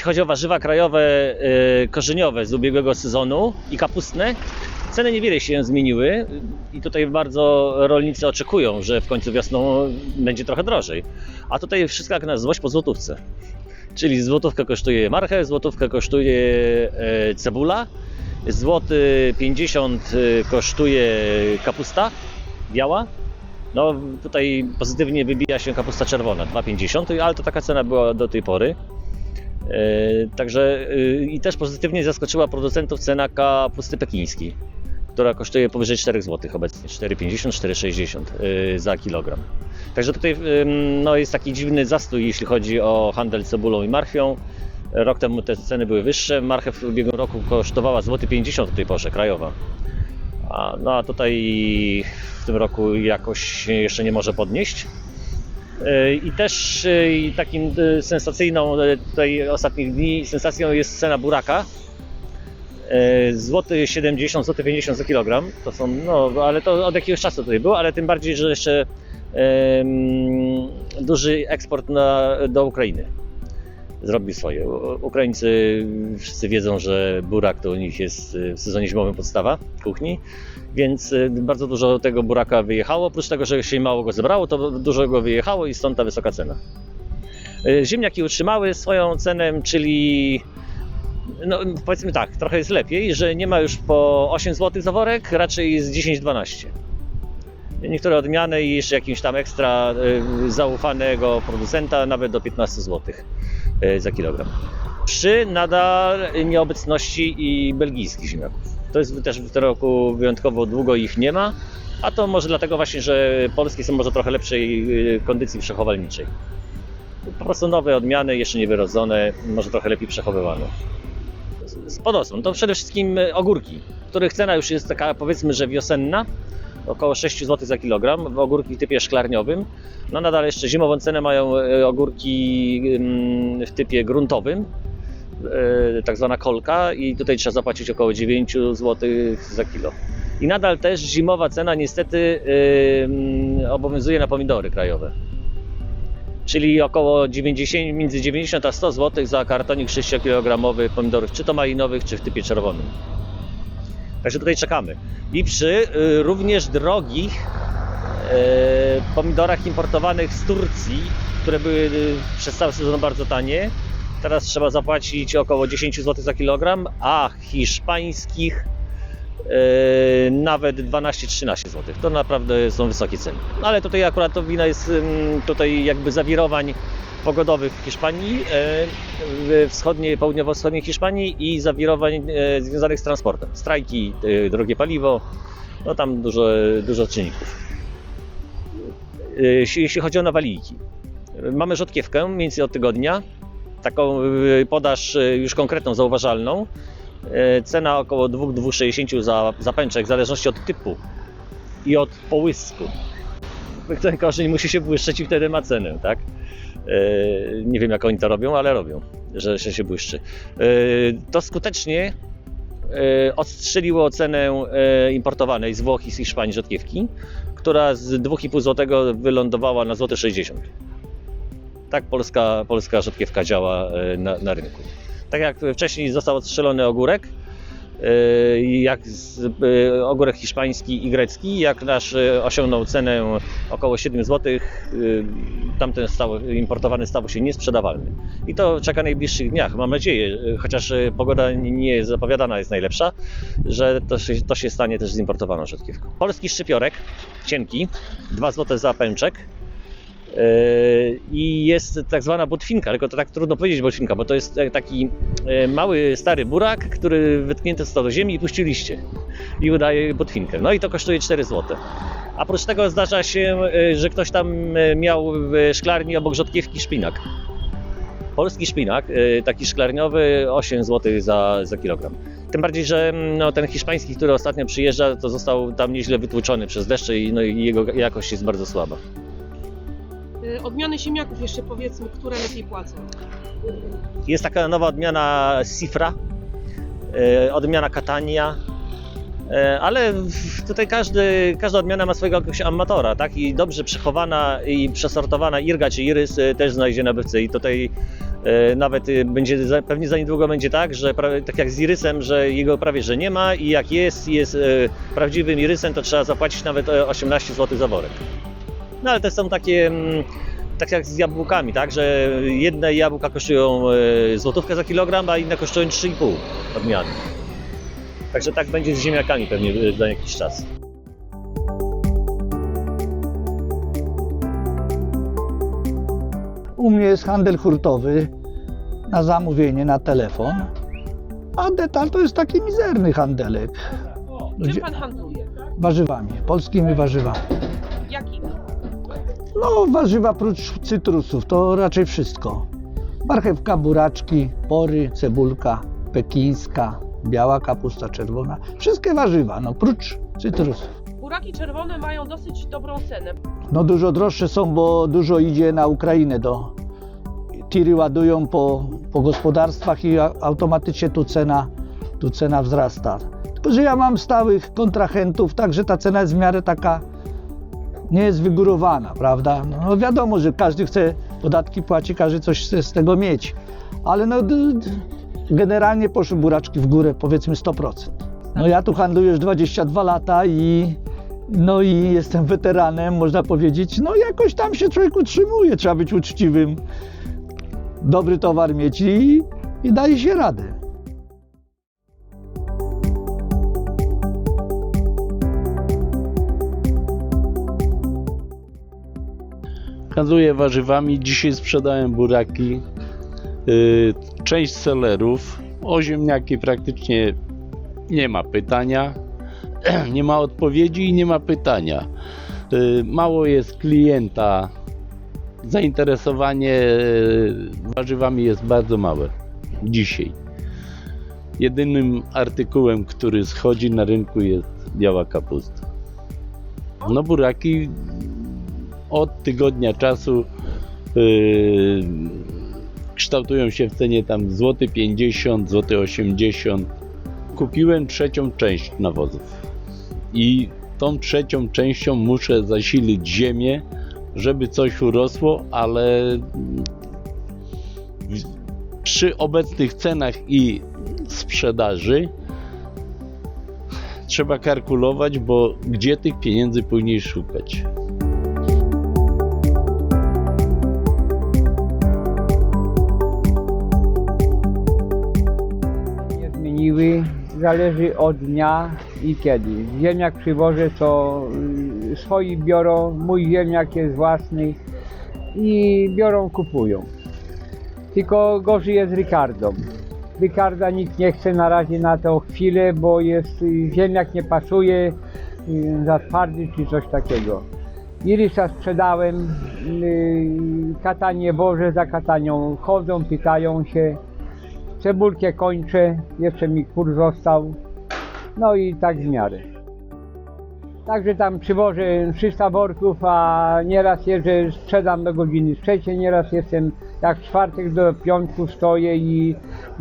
Jeśli chodzi o warzywa krajowe, e, korzeniowe z ubiegłego sezonu i kapustne, ceny niewiele się zmieniły i tutaj bardzo rolnicy oczekują, że w końcu wiosną będzie trochę drożej. A tutaj wszystko jak na złość po złotówce. Czyli złotówkę kosztuje marchew, złotówkę kosztuje e, cebula, złoty 50 kosztuje kapusta biała. No tutaj pozytywnie wybija się kapusta czerwona 2,50, ale to taka cena była do tej pory. E, Także e, i też pozytywnie zaskoczyła producentów cena kapusty pekińskiej, która kosztuje powyżej 4 zł obecnie, 4,50, 4,60 e, za kilogram. Także tutaj no, jest taki dziwny zastój, jeśli chodzi o handel cebulą i marchwią. Rok temu te ceny były wyższe. Marchew w ubiegłym roku kosztowała złoty 50 w tej porze, krajowa. No a tutaj w tym roku jakoś jeszcze nie może podnieść. E, I też e, takim e, sensacyjną tutaj ostatnich dni sensacją jest cena buraka. Złoty 70, złoty 50 za kilogram. To są, no ale to od jakiegoś czasu tutaj było, ale tym bardziej, że jeszcze em, duży eksport na, do Ukrainy zrobi swoje. Ukraińcy wszyscy wiedzą, że burak to u nich jest e, w sezonie zimowym podstawa kuchni, więc e, bardzo dużo tego buraka wyjechało. Oprócz tego, że się mało go zebrało, to dużo go wyjechało i stąd ta wysoka cena. E, Ziemniaki utrzymały swoją cenę, czyli no, powiedzmy tak, trochę jest lepiej, że nie ma już po 8 zł za worek, raczej jest 10-12. Niektóre odmiany i jeszcze jakimś tam ekstra y, zaufanego producenta nawet do 15 zł y, za kilogram. Przy nadal nieobecności i belgijskich ziemniaków. To jest też w tym roku wyjątkowo długo ich nie ma, a to może dlatego właśnie, że polskie są może trochę lepszej y, kondycji przechowalniczej. Po prostu nowe odmiany, jeszcze niewyrodzone, może trochę lepiej przechowywane. Z podosłon to przede wszystkim y, ogórki, których cena już jest taka powiedzmy, że wiosenna, około 6 zł za kilogram, ogórki w typie szklarniowym. No nadal jeszcze zimową cenę mają e, ogórki w typie gruntowym, e, tak zwana kolka i tutaj trzeba zapłacić około 9 zł za kilo. I nadal też zimowa cena niestety obowiązuje na pomidory krajowe. Czyli około 90, między 90 a 100 zł za kartonik 6-kilogramowy pomidorów, czy to malinowych, czy w typie czerwonym. Także tutaj czekamy. I przy y, również drogich y, pomidorach importowanych z Turcji, które były y, przez cały sezon bardzo tanie, teraz trzeba zapłacić około 10 zł za kilogram, a hiszpańskich nawet 12-13 zł. To naprawdę są wysokie ceny. No ale tutaj akurat to wina jest tutaj jakby zawirowań pogodowych w Hiszpanii, w wschodniej, południowo-wschodniej Hiszpanii i zawirowań e, związanych z transportem. Strajki, drogie paliwo, no tam dużo, dużo czynników. Jeśli chodzi o nawaliki, mamy rzodkiewkę mniej więcej od tygodnia, taką podaż już konkretną, zauważalną. E, Cena około 2-2,60 za, za pęczek, w zależności od typu i od połysku. Ten korzeń musi się błyszczeć i wtedy ma cenę, tak? E, Nie wiem jak oni to robią, ale robią, że się błyszczy. E, To skutecznie odstrzeliło cenę importowanej z Włoch i z Hiszpanii rzodkiewki, która z 2,5 zł wylądowała na złote 60. Tak polska, polska rzodkiewka działa na, na rynku. Tak jak wcześniej został odstrzelony ogórek, e, jak e, ogórek hiszpański i grecki, jak nasz e, osiągnął cenę około 7 zł, tamten stał, importowany stał się niesprzedawalny. I to czeka najbliższych dniach. Mam nadzieję, chociaż pogoda nie jest zapowiadana jest najlepsza, że to się, to się stanie też z importowaną rzodkiewką. Polski szczypiorek, cienki, 2 zł za pęczek. E, I jest tak zwana botwinka, tylko to tak trudno powiedzieć botwinka, bo to jest taki e, mały, stary burak, który wytknięty został do ziemi i puścił liście i udaje botwinkę. No i to kosztuje 4 zł. A Oprócz tego zdarza się, e, że ktoś tam miał w szklarni obok rzodkiewki szpinak. Polski szpinak, taki szklarniowy, 8 zł za, za kilogram. Tym bardziej, że mm, no, ten hiszpański, który ostatnio przyjeżdża, to został tam nieźle wytłuczony przez deszcze i, no, i jego jakość jest bardzo słaba. Odmiany ziemniaków jeszcze powiedzmy, które lepiej płacą. Jest taka nowa odmiana Sifra, e, odmiana Catania, e, ale tutaj każdy, każda odmiana ma swojego jakiegoś amatora, tak? I dobrze przechowana i przesortowana Irga czy Irys e, też znajdzie nabywcę i tutaj Nawet będzie, pewnie za niedługo będzie tak, że prawie, tak jak z irysem, że jego prawie że nie ma i jak jest, jest prawdziwym irysem, to trzeba zapłacić nawet e, 18 zł za worek. No ale to są takie, mm, tak jak z jabłkami, tak, że jedne jabłka kosztują e, złotówkę za kilogram, a inne kosztują 3,5 odmiany. Także tak będzie z ziemniakami pewnie e, za jakiś czas. U mnie jest handel hurtowy na zamówienie, na telefon. A detal to jest taki mizerny handelek. Czym pan handluje? Warzywami, polskimi warzywami. Jakimi? No, warzywa prócz cytrusów to raczej wszystko. Marchewka, buraczki, pory, cebulka, pekińska, biała kapusta czerwona. Wszystkie warzywa, no prócz cytrusów. Buraki czerwone mają dosyć dobrą cenę. No dużo droższe są, bo dużo idzie na Ukrainę do... Tiry ładują po, po gospodarstwach i a- automatycznie tu cena, tu cena wzrasta. Tylko, że ja mam stałych kontrahentów, także ta cena jest w miarę taka nie jest wygórowana, prawda? No wiadomo, że każdy chce podatki płaci, każdy coś chce z tego mieć. Ale no generalnie poszły buraczki w górę, powiedzmy 100%. No ja tu handluję już 22 lata i no i jestem weteranem, można powiedzieć. No jakoś tam się człowiek utrzymuje, trzeba być uczciwym, dobry towar mieć i, i daje się radę. Handluję warzywami. Dzisiaj sprzedałem buraki, yy, część selerów. O ziemniaki praktycznie nie ma pytania. Nie ma odpowiedzi i nie ma pytania. Yy, Mało jest klienta. Zainteresowanie yy, warzywami jest bardzo małe dzisiaj. Jedynym artykułem, który schodzi na rynku jest biała kapusta. No buraki od tygodnia czasu yy, kształtują się w cenie tam złoty 50, złoty 80. Kupiłem trzecią część nawozów i tą trzecią częścią muszę zasilić ziemię, żeby coś urosło, ale przy obecnych cenach i sprzedaży trzeba kalkulować, bo gdzie tych pieniędzy później szukać? Zmieniły, zależy od dnia i kiedy. Ziemniak przywożę, to y, swoi biorą, mój ziemniak jest własny i biorą, kupują. Tylko gorzej jest Ricardo. Ricarda nikt nie chce na razie na tą chwilę, bo jest y, ziemniak nie pasuje, y, za twardy czy coś takiego. Irysa sprzedałem, katanie wożę, za katanią chodzą, pytają się. Cebulkę kończę, jeszcze mi kur został. No i tak w miarę. Także tam przywożę 300 worków, a nieraz jeżdżę, sprzedam do godziny trzeciej, nieraz jestem jak czwartek do piątku stoję i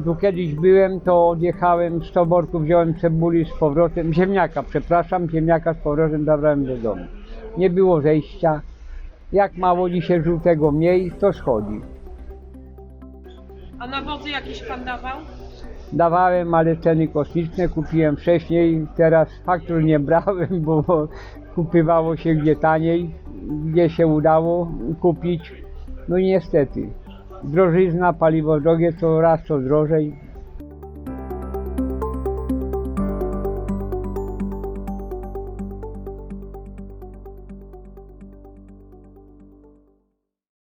tu kiedyś byłem, to odjechałem 100 worków, wziąłem cebuli z powrotem, ziemniaka, przepraszam, ziemniaka z powrotem zabrałem do domu. Nie było zejścia. Jak mało dzisiaj żółtego mniej, to schodzi. A nawozy jakieś pan dawał? Dawałem, ale ceny kosmiczne kupiłem wcześniej, teraz faktur nie brałem, bo kupywało się gdzie taniej, gdzie się udało kupić. No i niestety, drożyzna, paliwo drogie, co raz to drożej,